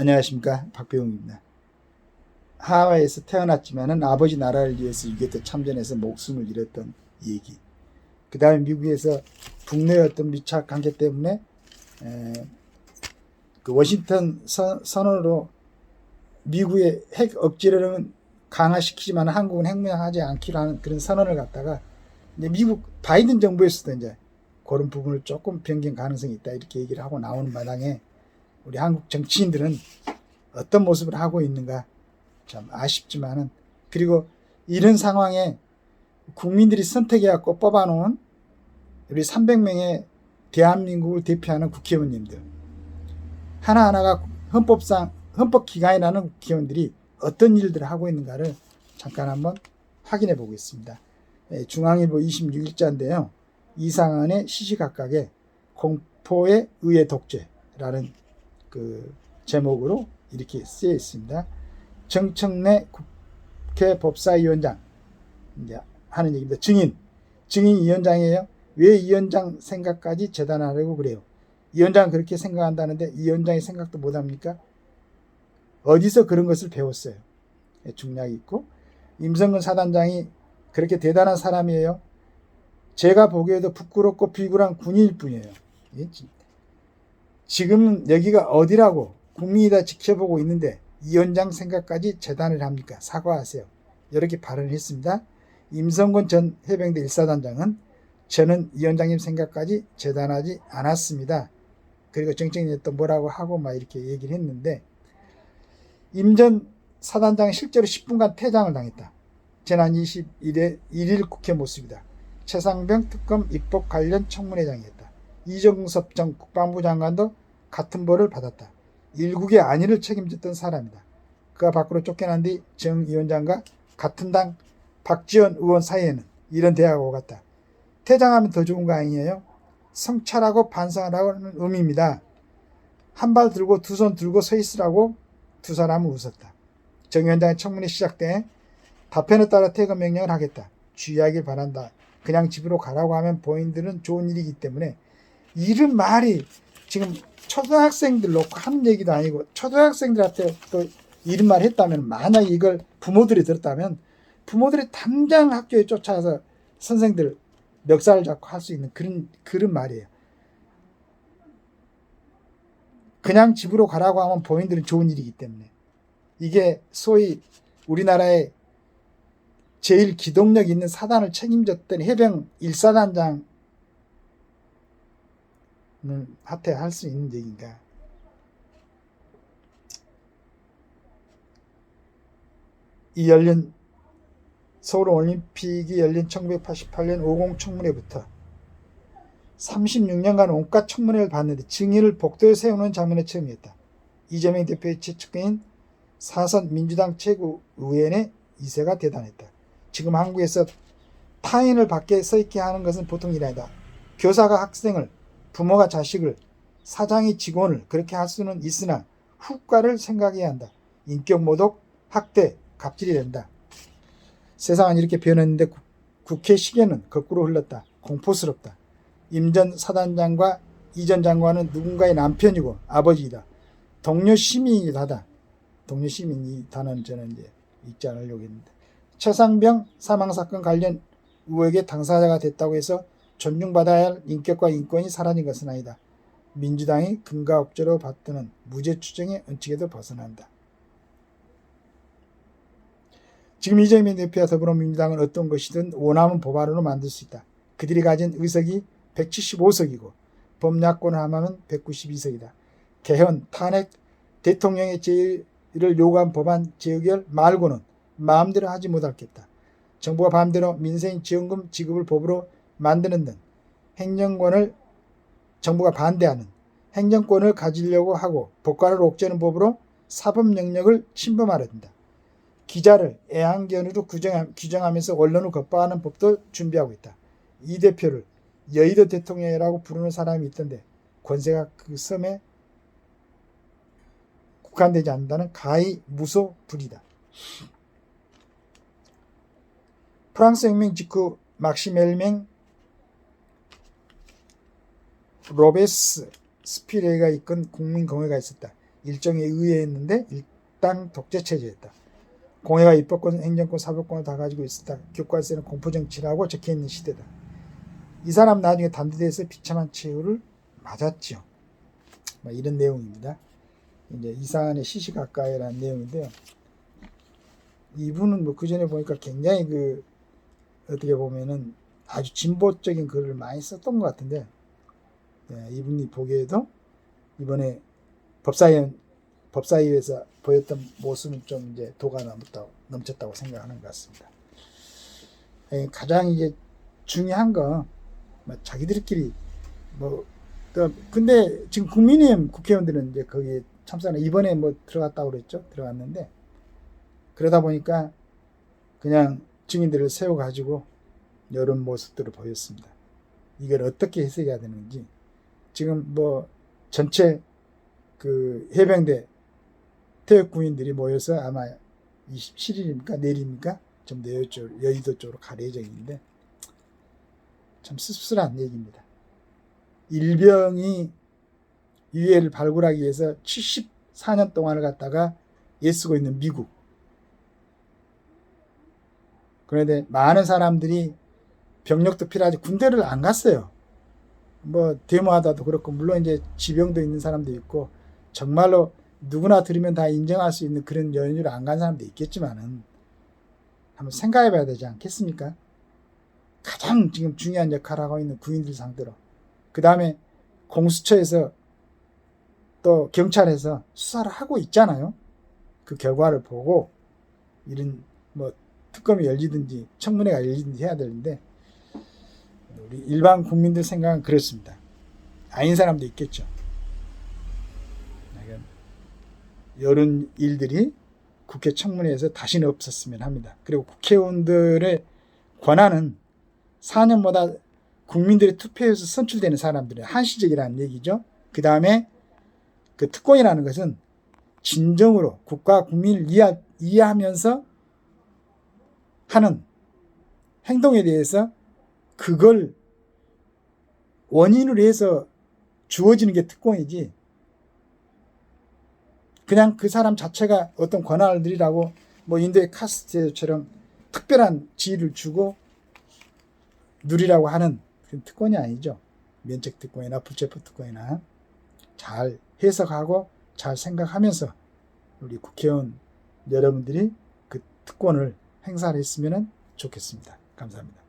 안녕하십니까 박배웅입니다. 하와이에서 태어났지만은 아버지 나라를 위해서 6.25때 참전해서 목숨을 잃었던 얘기. 그 다음에 미국에서 북내의 어떤 미착 관계 때문에 에, 그 워싱턴 선, 선언으로 미국의 핵 억지를 강화시키지만 한국은 핵무장하지 않기로 하는 그런 선언을 갖다가 이제 미국 바이든 정부에서도 이제 그런 부분을 조금 변경 가능성이 있다 이렇게 얘기를 하고 나오는 마당에 우리 한국 정치인들은 어떤 모습을 하고 있는가 참 아쉽지만은 그리고 이런 상황에 국민들이 선택해갖고 뽑아놓은 우리 300명의 대한민국을 대표하는 국회의원님들 하나하나가 헌법상 헌법 기관이라는 국회의원들이 어떤 일들을 하고 있는가를 잠깐 한번 확인해 보겠습니다. 예, 중앙일보 26일자인데요. 이상한의 시시각각의 공포에 의해 독재라는 그 제목으로 이렇게 쓰여 있습니다. 정청래 국회 법사위원장 이제 하는 얘기입니다. 증인 증인 위원장이에요. 왜이 위원장 생각까지 재단하려고 그래요? 이 위원장은 그렇게 생각한다는데 이 위원장의 생각도 못 합니까? 어디서 그런 것을 배웠어요? 예, 중략이 있고 임성근 사단장이 그렇게 대단한 사람이에요. 제가 보기에도 부끄럽고 비굴한 군인일 뿐이에요. 예, 지금 여기가 어디라고 국민이 다 지켜보고 있는데 이 위원장 생각까지 재단을 합니까? 사과하세요. 이렇게 발언을 했습니다. 임성근 전 해병대 1사단장은 저는 이 위원장님 생각까지 재단하지 않았습니다. 그리고 정청래 또 뭐라고 하고 막 이렇게 얘기를 했는데 임 전 사단장은 실제로 10분간 퇴장을 당했다. 지난 21일 1일 국회 모습이다. 최상병 특검 입법 관련 청문회장이었다. 이정섭 전 국방부 장관도 같은 벌을 받았다. 일국의 안위를 책임졌던 사람이다. 그가 밖으로 쫓겨난 뒤 정 위원장과 같은 당 박지원 의원 사이에는 이런 대화가 오갔다. 퇴장하면 더 좋은 거 아니에요? 성찰하고 반성하라는 의미입니다. 한 발 들고 두 손 들고 서 있으라고 두 사람은 웃었다. 정 위원장의 청문회 시작 때 답변에 따라 퇴근 명령을 하겠다. 주의하길 바란다. 그냥 집으로 가라고 하면 본인들은 좋은 일이기 때문에 이런 말이 지금 초등학생들 놓고 하는 얘기도 아니고 초등학생들한테 또 이런 말 했다면 만약 이걸 부모들이 들었다면 부모들이 당장 학교에 쫓아가서 선생들 멱살을 잡고 할 수 있는 그런 그런 말이에요. 그냥 집으로 가라고 하면 본인들은 좋은 일이기 때문에 이게 소위 우리나라의 제일 기동력 있는 사단을 책임졌던 해병 1사단장은 하태 할 수 있는 얘기인가. 이 열린 서울 올림픽이 열린 1988년 50 청문회부터 36년간 온갖 청문회를 봤는데 증인을 복도에 세우는 장면에 처음이었다. 이재명 대표의 최측근인 사선 민주당 최고의원의 이세가 대단했다. 지금 한국에서 타인을 밖에 서 있게 하는 것은 보통 일이 아니다. 교사가 학생을, 부모가 자식을, 사장이 직원을 그렇게 할 수는 있으나 후과를 생각해야 한다. 인격 모독, 학대, 갑질이 된다. 세상은 이렇게 변했는데 국- 국회 시계는 거꾸로 흘렀다. 공포스럽다. 임전 사단장과 이전 장관은 누군가의 남편이고 아버지이다. 동료 시민이기도 하다. 동료 시민 이 단어는 저는 이제 읽지 않으려고 했는데 최상병 사망 사건 관련 의혹의 당사자가 됐다고 해서 존중받아야 할 인격과 인권이 사라진 것은 아니다. 민주당이 없죄로 받드는 무죄 추정의 원칙에도 벗어난다. 지금 이재명 대표와 더불어민주당은 어떤 것이든 원하면 법안으로 만들 수 있다. 그들이 가진 의석이 175석이고 법야권을 하면 192석이다. 개헌, 탄핵, 대통령의 제의를 요구한 법안 제의결 말고는 마음대로 하지 못하겠다. 정부가 마음대로 민생 지원금 지급을 법으로 만드는 등 행정권을 정부가 반대하는 행정권을 가지려고 하고 법관을 옥죄는 법으로 사법 영역을 침범하려 든다. 기자를 애완견으로 규정하, 규정하면서 언론을 겁박하는 법도 준비하고 있다. 이 대표를 여의도 대통령이라고 부르는 사람이 있던데 권세가 그 섬에 국한되지 않는다는 가히 무소불이다. 프랑스 혁명 직후 막시멜맹 로베스 스피레가 이끈 국민공회가 있었다. 일정에 의해했는데 일당 독재 체제였다. 공회가 입법권, 행정권, 사법권을 다 가지고 있었다. 교과서에는 공포 정치라고 적혀 있는 시대다. 이 사람 나중에 단두대에서 비참한 최후를 맞았지요. 뭐 이런 내용입니다. 이제 이상한의 시시각각이라는 내용인데요. 이분은 뭐 그 전에 보니까 굉장히 그 어떻게 보면은 아주 진보적인 글을 많이 썼던 것 같은데 예, 이분이 보기에도 이번에 법사위원 법사위에서 보였던 모습은 좀 이제 도가 넘었다고, 넘쳤다고 생각하는 것 같습니다. 예, 가장 이제 중요한 건뭐 자기들끼리 뭐또 근데 지금 국민의힘 국회의원들은 이제 거기 참사는 이번에 뭐 들어갔다고 그랬죠 들어갔는데 그러다 보니까 그냥 증인들을 세워 가지고 이런 모습들을 보였습니다. 이걸 어떻게 해석해야 되는지 지금 뭐 전체 그 해병대 태역 군인들이 모여서 아마 27일입니까 내일입니까 좀 내여 쪽 여의도 쪽으로 갈 예정인데 참 씁쓸한 얘기입니다. 일병이 유해를 발굴하기 위해서 74년 동안을 갖다가 애쓰고 있는 미국. 그런데 많은 사람들이 병력도 필요하지 군대를 안 갔어요. 뭐 데모하다도 그렇고 물론 이제 지병도 있는 사람도 있고 정말로 누구나 들으면 다 인정할 수 있는 그런 연유를 안 간 사람도 있겠지만은 한번 생각해 봐야 되지 않겠습니까? 가장 지금 중요한 역할을 하고 있는 구인들 상대로 그 다음에 공수처에서 또 경찰에서 수사를 하고 있잖아요. 그 결과를 보고 이런 뭐 특검이 열리든지 청문회가 열리든지 해야 되는데 우리 일반 국민들 생각은 그렇습니다. 아닌 사람도 있겠죠. 이런 일들이 국회 청문회에서 다시는 없었으면 합니다. 그리고 국회의원들의 권한은 4년마다 국민들의 투표에서 선출되는 사람들의 한시적이라는 얘기죠. 그 다음에 그 특권이라는 것은 진정으로 국가 국민을 이해, 이해하면서 하는 행동에 대해서 그걸 원인으로 해서 주어지는 게 특권이지 그냥 그 사람 자체가 어떤 권한을 누리라고 뭐 인도의 카스트처럼 특별한 지위를 주고 누리라고 하는 그 특권이 아니죠. 면책 특권이나 불체포 특권이나 잘 해석하고 잘 생각하면서 우리 국회의원 여러분들이 그 특권을 행사를 했으면 좋겠습니다. 감사합니다.